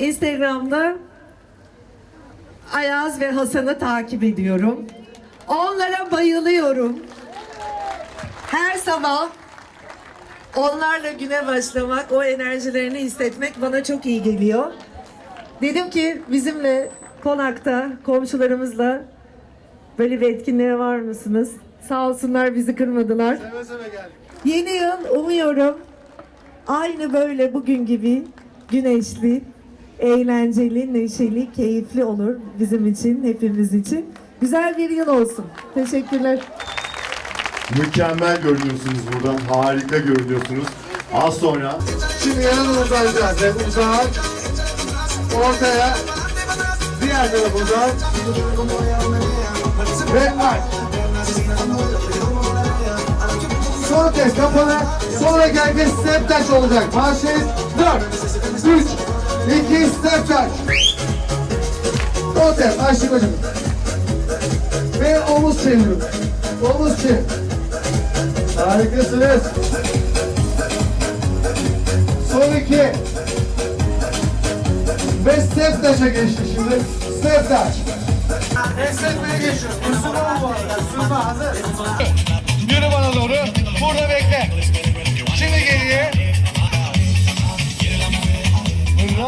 Instagram'da Ayaz ve Hasan'ı takip ediyorum. Onlara bayılıyorum. Her sabah onlarla güne başlamak, o enerjilerini hissetmek bana çok iyi geliyor. Dedim ki bizimle konakta komşularımızla böyle bir etkinliğe var mısınız? Sağ olsunlar bizi kırmadılar. Seve seve geldik. Yeni yıl umuyorum aynı böyle bugün gibi güneşli, eğlenceli, neşeli, keyifli olur bizim için, hepimiz için. Güzel bir yıl olsun. Teşekkürler. Mükemmel görünüyorsunuz burada. Harika görünüyorsunuz. Az sonra Şimdi yanına uzanacağız. Uzan. Ortaya. Diğer taraf uzan. Ve aç. Son kez kapalı. Sonraki herkes step touch olacak. Marşet 4, 3, 2, step touch. Step. Açtık hocam. Ve omuz çeviriyoruz. Omuz çevir. Harikasınız. Son iki. Ve step touch'a geçti şimdi. Step touch. Esnetmeye geçiyoruz. Kusurma mı bu arada? Kusurma hazır. Yürü bana doğru. Burada bekle. Şimdi geriye.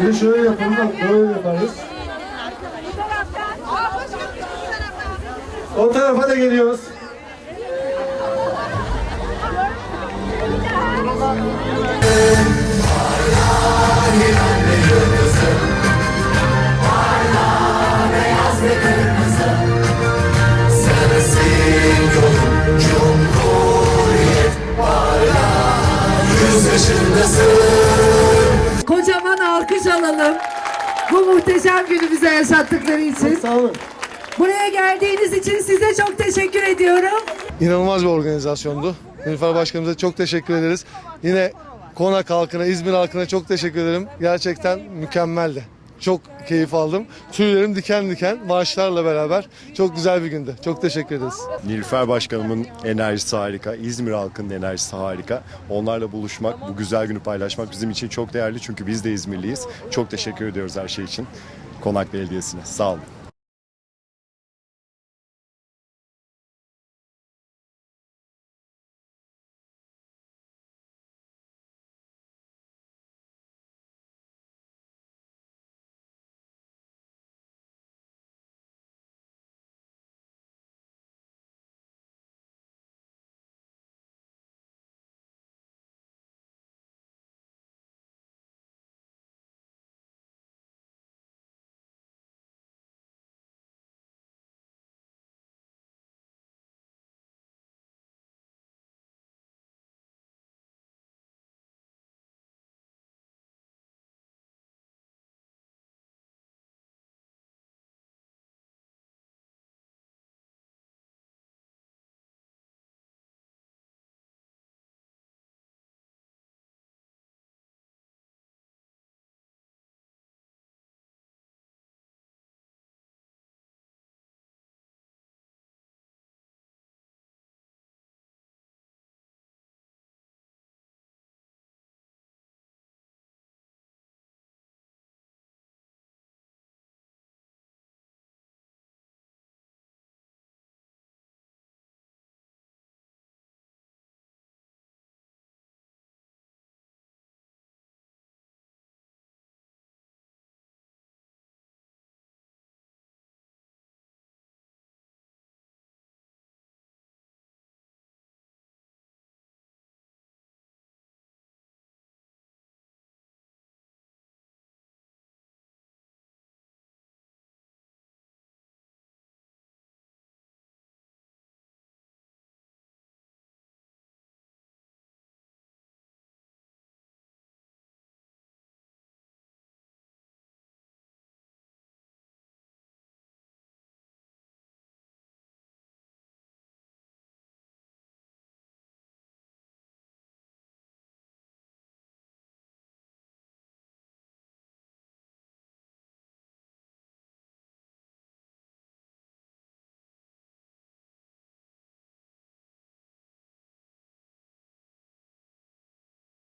Bir şöyle yapalım bak böyle yaparız. O tarafa da geliyoruz. Muhteşem günü bize yaşattıkları için. Sağ olun. Buraya geldiğiniz için size çok teşekkür ediyorum. İnanılmaz bir organizasyondu. Nilüfer Başkanımıza çok teşekkür ederiz. Yine Konak halkına, İzmir halkına çok teşekkür ederim. Gerçekten mükemmeldi. Çok keyif aldım. Tüylerim diken diken maaşlarla beraber. Çok güzel bir gündü. Çok teşekkür ederiz. Nilüfer Başkanımın enerjisi harika. İzmir halkının enerjisi harika. Onlarla buluşmak, bu güzel günü paylaşmak bizim için çok değerli. Çünkü biz de İzmirliyiz. Çok teşekkür ediyoruz her şey için. Konak Belediyesi'ne. Sağ olun.